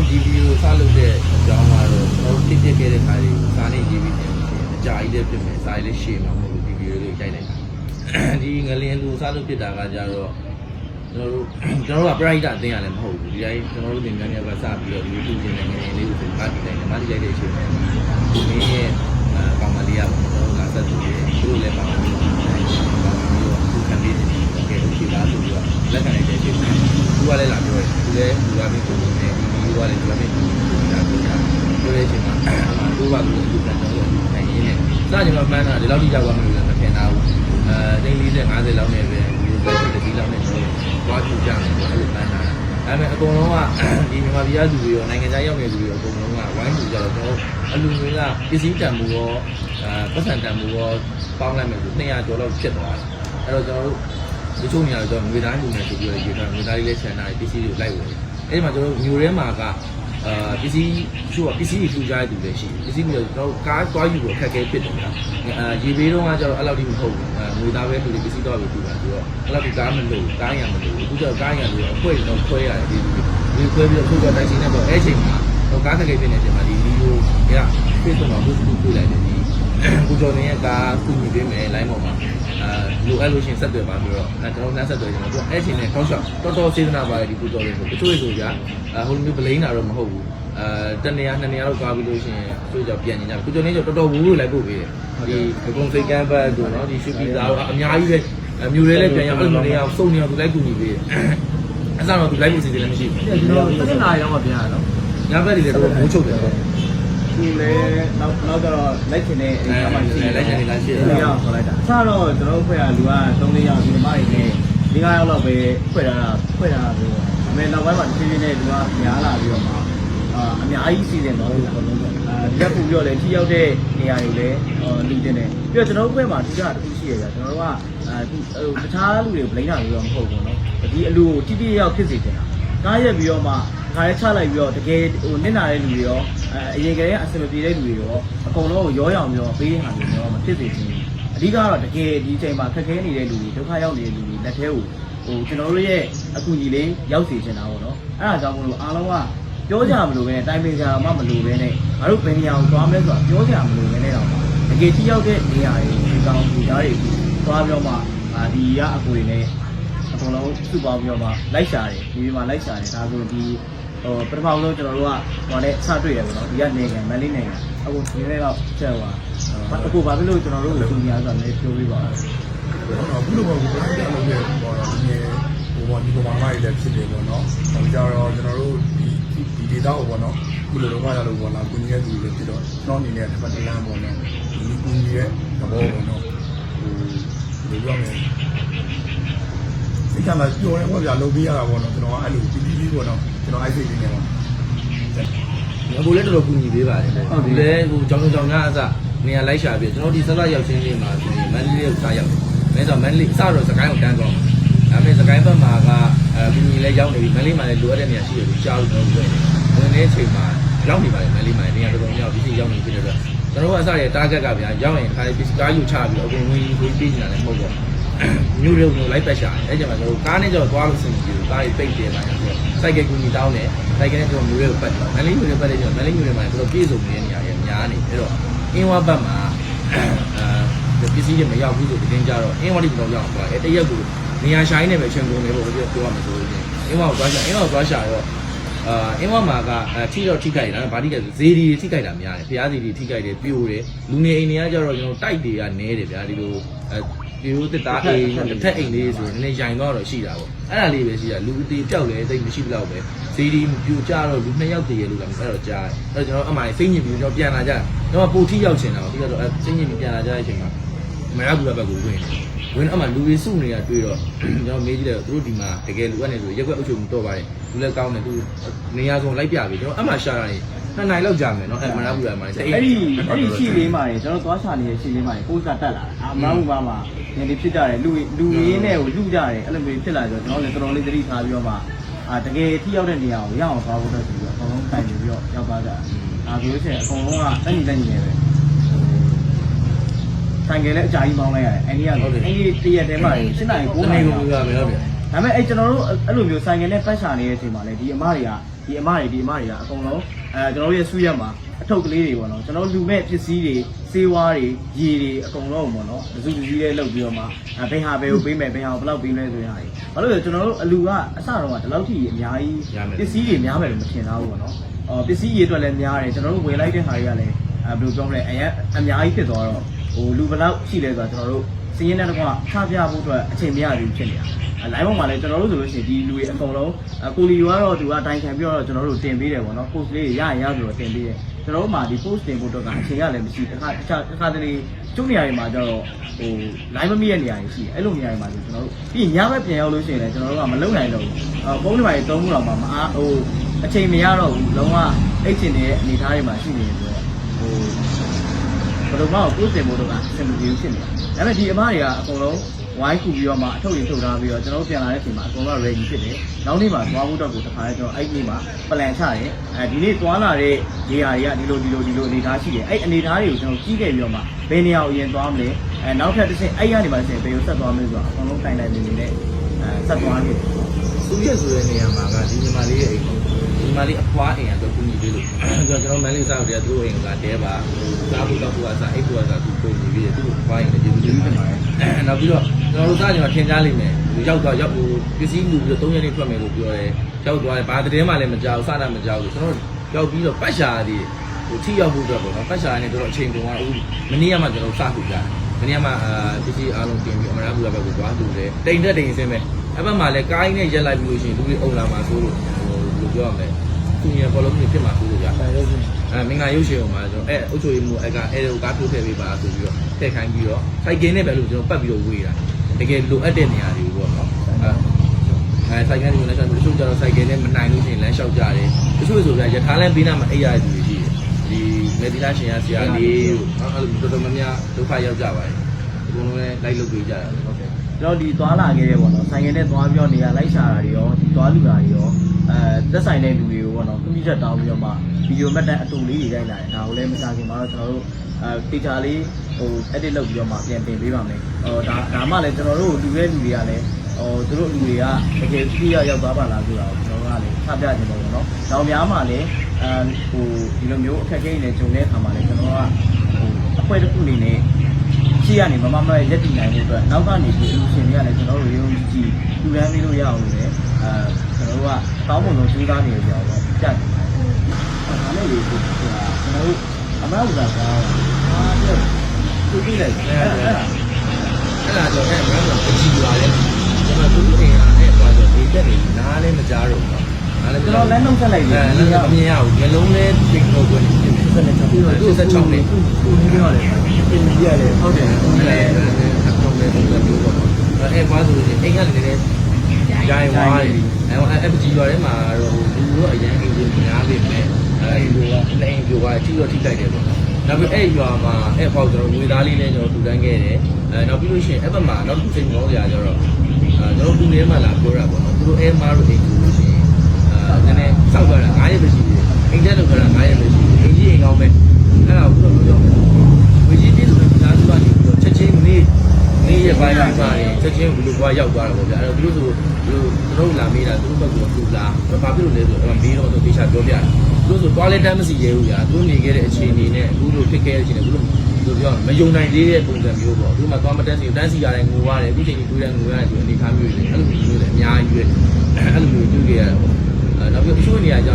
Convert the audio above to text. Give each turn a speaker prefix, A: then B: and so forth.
A: တော်ဒီဗီဒီယိုစလုပ်တဲ့အကြောင်းကတော့ကျွန်တော်တို့ဖြစ်ဖြစ်ခဲ့တဲ့ခါလေးစာနဲ့ရေးပြီးပြန်လို့ရှိရင်အကြာကြီးလည်းဖြစ်မယ်စာရေးလည်းရှည်မှာမဟုတ်ဘူးဒီဗီဒီယိုလေးကိုကြိုက်လိုက်တာဒီငလင်းလူစလုပ်ဖြစ်တာကကြတော့ကျွန်တော်တို့ကျွန်တော်တို့က pride အတင်းရတယ်မဟုတ်ဘူးဒီတိုင်းကျွန်တော်တို့တင်များများကစပြီးတော့ YouTube ချင်းနဲ့ငလင်းလေးကိုဆိုပါတီတိုင်းဓမ္မတိလိုက်တဲ့အချိန်မှာဒီမင်းရဲ့အာကောင်မလေးကကျွန်တော်တို့ကဆက်သူတွေသူတို့လည်းပါဝင်ပြီးတော့ကောင်မလေးကိုသူခံပေးနေတယ် ခဲ့လို့ရှိလားဆိုပြီးတော့လက်ခံလိုက်တဲ့အခြေအနေသူကလည်းလာပြောတယ်သူလည်းလူသားမျိုးကိုယ်နဲ့ဒီကလည်းလူသားမျိုးကိုယ်နဲ့လာပြောတာပြောတဲ့အချိန်မှာအမှန်တို့ကသူ့ကိုသူ့ပြန်တော့နိုင်ရင်းနဲ့စကျွန်တော်မှန်းတာဒီလောက်ထိရောက်သွားမှလို့လည်းမထင်တာဘူးအဲတိတ်40 50လောက်နဲ့ပဲဒီလိုပဲတတိလောက်နဲ့ပဲသွားကြည့်ကြမယ်လို့အဲ့လိုမှန်းတာဒါပေမဲ့အကုန်လုံးကဒီမြန်မာပြည်ကလူတွေရောနိုင်ငံခြားရောက်နေလူတွေရောအကုန်လုံးကဝိုင်းလူကြတော့တော့အလူငွေကပစ္စည်းတန်မှုရောအဲပတ်စံတန်မှုရောပေါင်းလိုက်မယ်ဆို200ကျော်လောက်ဖြစ်သွားတယ်အဲ့တော့ကျွန်တော်တို့ ဒီချုံနေရတော့ငွေသားလူနေဆိုပြီးတော့ရေထားငွေသားလေးလည်းဆန်တာပစ္စည်းတွေလိုက်ဝင်တယ်အဲ့ဒီမှာကျွန်တော်တို့မျိုးထဲမှာကအာပစ္စည်းချို့ကပစ္စည်းတွေထူကြတဲ့သူလည်းရှိတယ်ပစ္စည်းတွေကျွန်တော်ကားသွားယူဖို့အခက်အခဲဖြစ်တယ်ဗျာအာရေဘေးတော့ကကျတော့အဲ့လောက်ထိမဟုတ်ဘူးအာငွေသားပဲလူတွေပစ္စည်းတော့ပဲထူတာဆိုတော့အဲ့လောက်ထိကားမလို့ကားရံမလို့အခုကျတော့ကားရံလို့အခွင့်တော့ခွဲရတယ်ဒီဒီခွဲပြီးတော့ထိုးကြတိုက်စီနဲ့ပေါ့အဲ့ချိန်မှာတော့ကားခက်ခဲဖြစ်နေချိန်မှာဒီဗီဒီယိုက Facebook မှာ post လုပ်ပြလိုက်တယ်ဒီကိုကျော်နေရဲ့ကားကူညီပေးမယ် line ပေါ်မှာအာ လိုအပ်လို့ရှိရင်ဆက်သွယ်ပါပြီးတော့အဲကျွန်တော်နှက်ဆက်သွယ်ကျွန်တော်တို့အဲ့ချိန်နဲ့ကောက်ရှော့တော်တော်စေတနာပါတယ်ဒီကိုကျော်လေးဆိုတချို့ဆိုကြအာဟိုလိုမျိုးပလိန်တာတော့မဟုတ်ဘူးအဲတနေရာနှစ်နေရာတော့ကားပြီးလို့ရှိရင်သူကြောင့်ပြန်နေကြကိုကျော်နေကျတော်တော်ဝူးလို့လိုက်ပို့ပေးတယ်ဒီအကုန်စိတ်ကမ်းဘတ်တို့နော်ဒီရွှေပြည်သားတို့အများကြီးပဲမျိုးလေးလည်းပြန်ရအောင်အဲ့လိုနေရာစုံနေအောင်သူလိုက်ကူညီပေးတယ်အဲ့ဒါတော့သူလိုက်ဖို့စီစဉ်လည်းမရှိဘူး
B: ကျွန်တော်ဆက်နာရောင်းမှပြန်ရတော့
A: ညဘက်တွေလည်းတော့မိုးချုပ်တယ်ပေါ့
B: သူလည်းနောက်နောက်တော့လိုက်ချင်တဲ့အိမ်ကမှရှိတယ်
A: လိုက်ချင်တဲ့ကရှိတယ်
B: တယ်ရောက်ခေါ်လိုက်တာအစတော့ကျွန်တော်ဖွဲ့ရလူက3 4ယောက်ဒီမှာနေနဲ့ဒီ9ယောက်လောက်ပဲဖွဲ့တာဖွဲ့တာဆိုတော့အမေနောက်ပိုင်းမှာတစ်ချိန်ချင်းနဲ့လူကများလာပြီးတော့မှအာအများကြီးစီစဉ်တော့လို့ပြောလို့အာဒီကပူပြီးတော့လည်းထိရောက်တဲ့နေရာတွေလည်းလူတင်တယ်ပြီးတော့ကျွန်တော်တို့ဘက်မှာဒီကတစ်ခုရှိရပြကျွန်တော်တို့ကအာဟိုတခြားလူတွေကိုဗလိမ့်တာလို့တော့မဟုတ်ဘူးเนาะဒီအလူကိုတိတိယောက်ဖြစ်စေချင်တာကားရက်ပြီးတော့မှ ခါရဲချလိုက်ပြီးတော့တကယ်ဟိုနစ်နာတဲ့လူတွေရောအဲအရင်ကတည်းကအဆင်မပြေတဲ့လူတွေရောအကုန်လုံးကိုရောရောင်ပြီးတော့ပေးဟာမျိုးတော့မဖြစ်စေချင်ဘူးအဓိကတော့တကယ်ဒီချိန်မှာခက်ခဲနေတဲ့လူတွေဒုက္ခရောက်နေတဲ့လူတွေလက်ထဲကိုဟိုကျွန်တော်တို့ရဲ့အကူအညီလေးရောက်စေချင်တာပေါ့နော်အဲ့ဒါကြောင့်မလို့အားလုံးကပြောကြမလို့ပဲတိုင်ပင်ကြမှမလို့ပဲနဲ့ငါတို့ဘယ်နေရာကိုသွားမလဲဆိုတာပြောကြမလို့ပဲနဲ့တော့တကယ်ထိရောက်တဲ့နေရာတွေဒီကောင်ဒီသားတွေသွားပြီးတော့မှအာဒီကအကူတွေနဲ့အကုန်လုံးစုပေါင်းပြီးတော့မှလိုက်ရှာတယ်ဒီမှာလိုက်ရှာတယ်ဒါဆိုဒီ ဟိုပထမဆုံးကျွန်တော်တို့ကဟိုနဲ့စတွေ့တယ်ပေါ့နော်ဒီကနေကမလေးနိုင်ငံအခုဒီနေ့တော့ချက်ဟိုအခုဘာဖြစ်လို့ကျွန်တော်တို့ကိုသူများဆိုတာလည်းပြောပြပါဦး
C: အခုလိုပေါ့ကိုယ်တိုင်ကြောက်လို့ပြောတော့ဒီနေ့ဟိုပေါ့ဒီကောင်မကြီးလည်းဖြစ်တယ်ပေါ့နော်။ဒါကြောင့်တော့ကျွန်တော်တို့ဒီဒီဒေတာကိုပေါ့နော်။ခုလိုတော့ရလို့ပေါ့လား။ကိုကြီးရဲ့သူတွေဖြစ်တော့ကျွန်တော်အနေနဲ့တစ်ပတ်တစ်လမ်းပေါ့နော်။ဒီကိုကြီးရဲ့သဘောပေါ့နော်။ဟိုဒီလိုပြောမယ်။ဒီက မှာပြောရဲပေါ့ဗျာလုပ်ပေးရတာပေါ့နော်ကျွန်တော်ကအဲ့လိုပြီးပြီးပေါ့နော်ကျွန်တော်အိုက်စိတ်လေးနေပေါ့
A: ငါဘိုးလည်းတော်တော်ကူညီပေးပါတယ်ဟုတ်ဒီလည်းဟိုကြောင်ကြောင်ညာအစနေရာလိုက်ရှာပြီးကျွန်တော်ဒီဆက်လက်ရောက်ချင်းလေးမှာဆိုရင်မန္တလေးကိုစားရောက်တယ်ဒါဆိုမန္တလေးအစတော့စကိုင်းကိုတန်းတော့ဒါပေမဲ့စကိုင်းဘက်မှာကအဲကူညီလည်းရောက်နေပြီမန္တလေးမှာလည်းလိုအပ်တဲ့နေရာရှိတယ်လို့ကြားလို့ကျွန်တော်ပြောတယ်ဝင်နေတဲ့အချိန်မှာရောက်နေပါတယ်မန္တလေးမှာနေရာတော်တော်များများဒီစီရောက်နေဖြစ်တဲ့အတွက်ကျွန်တော်ကအစရဲ့ target ကဗျာရောက်ရင်ခါလေးပစ္စည်းကားယူချပြီးတော့အကုန်ဝင်ဝင်ပြေးနေတာလည်းမဟုတ်တော့ မျိုးတွေကိုလိုက်ပတ်ရှာတယ်အဲ့ကျမှကျွန်တော်ကားနဲ့ကြောသွားလို့စင်ကြည့်ကားတွေပိတ်တယ်ပါဆိုတော့စိုက်ကကူညီတောင်းတယ်စိုက်ကနဲ့ကျွန်တော်မျိုးတွေကိုပတ်တယ်မန္တလေးမျိုးတွေပတ်တယ်ကျွန်တော်မန္တလေးမျိုးတွေမှာကျွန်တော်ပြေစုံနေတဲ့နေရာတွေများနေအဲ့တော့အင်းဝဘတ်မှာအဲပစ္စည်းတွေမရောက်ဘူးဆိုတင်ကြတော့အင်းဝတိကတော့ရောက်သွားတယ်တရက်ကိုနေရာဆိုင်နေပဲချင်းကုန်နေပေါ့ပြောပြောရမယ်ဆိုရင်အင်းဝကိုသွားရှာအင်းဝကိုသွားရှာတော့အာအင်းဝမှာကအဲထိတော့ထိခိုက်တာဗာတိကဆိုဇေဒီထိခိုက်တာများတယ်ဖျားဇေဒီထိခိုက်တယ်ပြိုတယ်လူနေအိမ်တွေကကြတော့ကျွန်တော်တိုက်တွေကနဲတယ်ဗျာဒီလိုအဲ ဒီလိုတစ်သားအိမ်တစ်ထက်အိမ်လေးဆိုရင်နည်းနည်းရိုင်တော့တော့ရှိတာပေါ့အဲ့ဒါလေးပဲရှိတာလူအသေးပြောက်လဲတိတ်မရှိတော့ပဲဇေဒီပြိုကြတော့လူနှစ်ယောက်တည်ရလို့လည်းအဲ့တော့ကြားတယ်အဲ့တော့ကျွန်တော်အမှန်စိတ်ညစ်ပြီးကျွန်တော်ပြန်လာကြကျွန်တော်ပိုထိရောက်ချင်တာပေါ့ပြီးတော့အဲစိတ်ညစ်ပြီးပြန်လာကြတဲ့အချိန်မှာမရဘူးလားဘက်ကိုဝင်တယ်ဝင်အမှလူတွေစုနေတာတွေ့တော့ကျွန်တော်မေးကြည့်တယ်သူတို့ဒီမှာတကယ်လူကနေဆိုရက်ွက်အုပ်ချုပ်မှုတော့ပါတယ်လူလည်းကောင်းတယ်သူနေရာဆုံးလိုက်ပြပြီကျွန်တော်အမှရှာရတယ် နှစ်နိုင်လောက်ကြာမယ်နော်အဲ့မရဘူးလားမိုင်း
B: အဲ့ဒီအဲ့ဒီရှိလေးမှာကျွန်တော်သွားချနေတဲ့ရှိလေးမှာပိုးကတက်လာတာအာမဟုတ်ပါမှာနေနေဖြစ်ကြတယ်လူလူရင်းနဲ့ကိုလူကြတယ်အဲ့လိုမျိုးဖြစ်လာကြတော့ကျွန်တော်လည်းတော်တော်လေးသတိထားပြီးတော့မှအာတကယ်ထိရောက်တဲ့နေရာကိုရအောင်သွားဖို့တော့ဆိုပြီးတော့အကုန်လုံးတိုင်နေပြီးတော့ရောက်သွားကြတာအာဆိုလို့ရှိရင်အကုန်လုံးကတက်ညီတက်ညီနေပဲဆိုင်ကလည်းအကြာကြီးမောင်းလိုက်ရတယ်အဲ့ဒီကအဲ့ဒီတရက်တည်းမှာရှင်းနိုင်
A: ကို
B: 9
A: နေ
B: နိုင်
A: ကို
B: တော့
A: ပြမယ်ဟုတ်တယ်
B: ဒါပေမဲ့အဲ့ကျွန်တော်တို့အဲ့လိုမျိုးဆိုင်ကယ်နဲ့ပတ်ရှာနေတဲ့အချိန်မှာလေဒီအမတွေကဒီဒီအမတွေဒီအမတွေကအကုန်လုံး အဲကျွန်တော်တို့ရဲ့စုရက်မှာအထုပ်ကလေးတွေပေါ့နော်ကျွန်တော်တို့လူမဲ့ပစ္စည်းတွေစေးဝါးတွေရေတွေအကုန်လုံးပေါ့နော်လူစုလူကြီးလေးလုပ်ပြီးတော့မှအဲဘယ်ဟာဘယ်ကိုပေးမယ်ဘယ်ဟာကိုဘယ်လောက်ပေးလဲဆိုရင်ဟာကြီးဘာလို့လဲကျွန်တော်တို့အလူကအစတော့ကဒီလောက်ထိအများကြီးပစ္စည်းတွေများမယ်လို့မထင်သားဘူးပေါ့နော်အော်ပစ္စည်းရေအတွက်လည်းများတယ်ကျွန်တော်တို့ဝယ်လိုက်တဲ့ဟာတွေကလည်းအဲဘယ်လိုပြောမလဲအရင်အများကြီးဖြစ်သွားတော့ဟိုလူဘယ်လောက်ရှိလဲဆိုတော့ကျွန်တော်တို့ စည်ရင်းတဲ့ကွာချပြဖို့အတွက်အချိန်မရဘူးဖြစ်နေတာလိုင်းပေါ်မှာလည်းကျွန်တော်တို့ဆိုလို့ရှိရင်ဒီလူတွေအကုန်လုံးကိုလီကတော့သူကအတိုင်းခံပြီးတော့ကျွန်တော်တို့တင်ပေးတယ်ပေါ့နော် post လေးရရင်ရဆိုတော့တင်ပေးတယ်ကျွန်တော်တို့မှာဒီ post တင်ဖို့တော့ကအချိန်ရလည်းမရှိတခါတခြားတစ်ခါတလေကျုပ်နေရာတွေမှာကျတော့ဟို line မမိတဲ့နေရာတွေရှိတယ်အဲ့လိုနေရာတွေမှာဆိုကျွန်တော်တို့ပြီးရင်ညဘက်ပြန်ရောက်လို့ရှိရင်လည်းကျွန်တော်တို့ကမလုံနိုင်တော့ဘူးအော်ဖုန်းတွေမှာတုံးမှုတော့မှမအားဟိုအချိန်မရတော့ဘူးလုံးဝအိတ်ချင်တဲ့အနေအထားတွေမှာရှိနေတယ်ဆိုတော့ဟိုဘယ် လိုမှကိုယ်စင်ဖို့တော့အဆင်မပြေဘူးဖြစ်နေတာဒါပေမဲ့ဒီအမတွေကအကုန်လုံးဝိုင်းကူပြီးတော့မှအထုတ်ရင်ထုတ်ထားပြီးတော့ကျွန်တော်တို့ပြန်လာတဲ့အချိန်မှာအကုန်လုံး ready ဖြစ်တယ်နောက်နေ့မှာသွားဖို့တော့ကိုတခါလဲကျွန်တော်အဲ့ဒီနေ့မှာ plan ချတယ်အဲဒီနေ့သွားလာတဲ့နေရာတွေကဒီလိုဒီလိုဒီလိုအနေအထားရှိတယ်အဲ့အနေအထားတွေကိုကျွန်တော်ကြီးခဲ့ပြီးတော့မှဘယ်နေရာကိုအရင်သွားမလဲအဲနောက်ထပ်တစ်ဆင့်အဲ့ရနေမှာတစ်ဆင့်ဘယ်ကိုဆက်သွားမလဲဆိုတော့အကုန်လုံးတိုင်တိုင်နေနေနဲ့အဲဆက်သွားနေတယ်
A: သူရက်ဆိုတဲ့နေရာမှာကဒီညီမလေးရဲ့အိမ်ပေါ့ဒီညီမလေးအဖွားအိမ်ကတော့ကိုညီလေးလို့ကျွန်တော်မန်လေးစားတယ်သူ့အိမ်ကတဲပါစားဖို့တော့သူကစားအိတ်ဖို့ကစားသူကိုညီလေးသူ့အဖွားအိမ်လည်းကျေးဇူးတင်ပါတယ်နောက်ပြီးတော့ကျွန်တော်တို့စားကြမှာထင်ရှားလိမ့်မယ်ရောက်တော့ရောက်ပစ္စည်းလူပြီးတော့၃ရက်နေထွက်မယ်လို့ပြောတယ်ရောက်သွားတယ်ဘာတည်းမှလည်းမကြောက်စားတာမကြောက်ဘူးကျွန်တော်ရောက်ပြီးတော့ပတ်ရှာတွေဟိုထိရောက်ဖို့အတွက်ပေါ့နော်ပတ်ရှာနေတော့အချိန်ကုန်သွားအခုမနေ့ကမှကျွန်တော်စခုကြမနေ့ကမှအာပစ္စည်းအားလုံးတင်ပြီးအမရဘူးဘက်ကိုသွားတူတယ်တိမ်တက်တိမ်ဆင်းမယ် အဲ့ဘက်မှာလည်းကိုင်းနဲ့ရက်လိုက်ပြီးလို့ရှိရင်လူတွေအုံလာမှာဆိုလို့ဟိုလိုပြောရမယ်သူငယ်ဘောလုံးတွေဖြစ်မှာဆိုလို့ကြာ
B: ဒါလည်းရှိ
A: အဲမင်္ဂလာရုပ်ရှင်ပေါ်မှာကျွန်တော်အဲအုတ်ချိုရီမူအဲ့ကအဲ့ဒါကိုကားထိုးထည့်ပေးပါဆိုပြီးတော့ထည့်ခိုင်းပြီးတော့စိုက်ကင်းနဲ့ပဲလို့ကျွန်တော်ပတ်ပြီးတော့ဝေးတာတကယ်လိုအပ်တဲ့နေရာတွေပေါ့နော်အဲအဲစိုက်ကင်းတွေလည်းကျွန်တော်တို့ကျတော့စိုက်ကင်းနဲ့မနိုင်လို့ရှိရင်လမ်းလျှောက်ကြတယ်တချို့ဆိုပြရထားလမ်းဘေးနားမှာအိပ်ရတဲ့သူတွေရှိတယ်ဒီမေဒီလာရှင်ရဆရာလေးတို့နော်အဲ့လိုတော်တော်များများဒုက္ခရောက်ကြပါတယ်ဒီကုန်းလုံးလည်းလိုက်လုပ်ပေးကြတာဟုတ်ကဲ့
B: ကျွန်တော်ဒီသွားလာခဲ့တဲ့ပေါ့နော်ဆိုင်ငယ်နဲ့သွားပြီးတော့နေရာလိုက်ရှာတာတွေရောဒီသွားလူတာတွေရောအဲသက်ဆိုင်တဲ့လူတွေကိုပေါ့နော်ကွန်ပျူတာတောင်းပြီးတော့မှဗီဒီယိုမက်တန်အတူလေးတွေရိုက်လာတယ်ဒါကိုလည်းမစားခင်မှာတော့ကျွန်တော်တို့အဲတေချာလေးဟို edit လုပ်ပြီးတော့မှပြန်တင်ပေးပါမယ်ဟိုဒါဒါမှလည်းကျွန်တော်တို့လူတဲ့လူတွေကလည်းဟိုသူတို့လူတွေကတကယ်ကြည့်ရရောက်သွားပါလားဆိုတာကိုကျွန်တော်ကလည်းချပြချင်တယ်ပေါ့နော်။နောက်များမှလည်းအဲဟိုဒီလိုမျိုးအခက်အခဲတွေနဲ့ဂျုံတဲ့အခါမှာလည်းကျွန်တော်ကဟိုအဖွဲတစ်ခုအနေနဲ့ ရှိကနေမမမရဲ့လက်တည်နိုင်တဲ့အတွက်နောက်ကနေဒီအလူရှင်တွေကလည်းကျွန်တော်တို့ရုံးကြည့်လူတန်းလေးလို့ရအောင်လေအဲကျွန်တော်တို့ကတောင်းပန်လို့ကြိုးစားနေကြတော့ပြတ်တယ်။ဒါနဲ့ဒီကျွန်တော်တို့အမေဥစားကဟာပြောသူကြည့်လိုက်အဲ့ဒါ
A: အဲ့ဒါတော့အဲ့ဒါတော့ကြည့်လာတယ်ကျွန်တော်သူ့အိမ်ကအဲ့တော့ဆိုဒီတက်နေနားလည်းမကြားတော့ဘူး။အဲ့ဒါ
B: ကျွန်တော်လည်းနှုတ်ဆက်လိုက်တ
A: ယ်။အဲ့ဒါမမြင်ရဘူး။မျိုးလုံးလေးသိတော့
B: ဘူး။ 86ပြီးတော့
A: 86
B: လေးကိုနေပြောရတယ်ပြင်ပြရတယ်ဟုတ်တယ်
A: ဟုတ်တယ်အကောင်လေးပုံစံမျိုးပေါ့အဲဘာဆိုရင်အိမ်ကလည်းလည်းရိုင်းဝါးတယ်အဲ FG ရွာထဲမှာတော့လူတို့အရန်အင်ဂျင်များပြီမဲ့အဲဒီလိုကနေအိမ်ပြောတာတိတော့ထိလိုက်တယ်ပေါ့နောက်ပြီးအဲ့ရွာမှာအဲ့ပေါ့ကျွန်တော်ငွေသားလေးနဲ့ကျွန်တော်ထူတန်းခဲ့တယ်အဲနောက်ပြီးလို့ရှိရင်အဲ့ဘက်မှာနောက်တစ်ချိန်ကျွန်တော်ကြာကျတော့ကျွန်တော်ပူထဲမှာလာပြောတာပေါ့နော်သူတို့အဲမားတို့အိမ်ကိုလို့ရှိရင်အဲနည်းနည်းစောက်ရတာ9ရက်ပဲရှိသေးတယ်အိမ်တက်လို့ခါတာ9ရက်ပဲရှိ သေးတယ်အိမ်ကြီးအိမ်ကောင်းပဲအဲ့ဒါကိုတော့ပြောမယ်ဝေကြီးတိဆိုတော့ဒါဆိုတော့ဒီချက်ချင်းနေနေရပိုင်းပိုင်းပါတယ်ချက်ချင်းဘလူကွာရောက်သွားတာပေါ့ဗျာအဲ့တော့သူတို့ဆိုသူတို့လာမေးတာသူတို့ဘက်ကသူလာဘာဖြစ်လို့လဲဆိုတော့မေးတော့သူတေချာပြောပြတယ်သူတို့ဆိုတွားလက်တမ်းမစီရဲဘူးဗျာသူတို့နေခဲ့တဲ့အခြေအနေနဲ့အခုလိုဖြစ်ခဲ့တဲ့အခြေအနေအခုလိုသူပြောမယုံနိုင်သေးတဲ့ပုံစံမျိုးပေါ့သူမှသွားမတက်စီတန်းစီရတယ်ငိုရတယ်အခုချိန်ကြီးတွေးတယ်ငိုရတယ်ဒီအနေထားမျိုးတွေအဲ့လိုမျိုးတွေအများကြီးပဲအဲ့လိုမျိုးတွေ့ခဲ့ရတာပေါ့အဲနောက်ပြီးအချို့နေရာကျ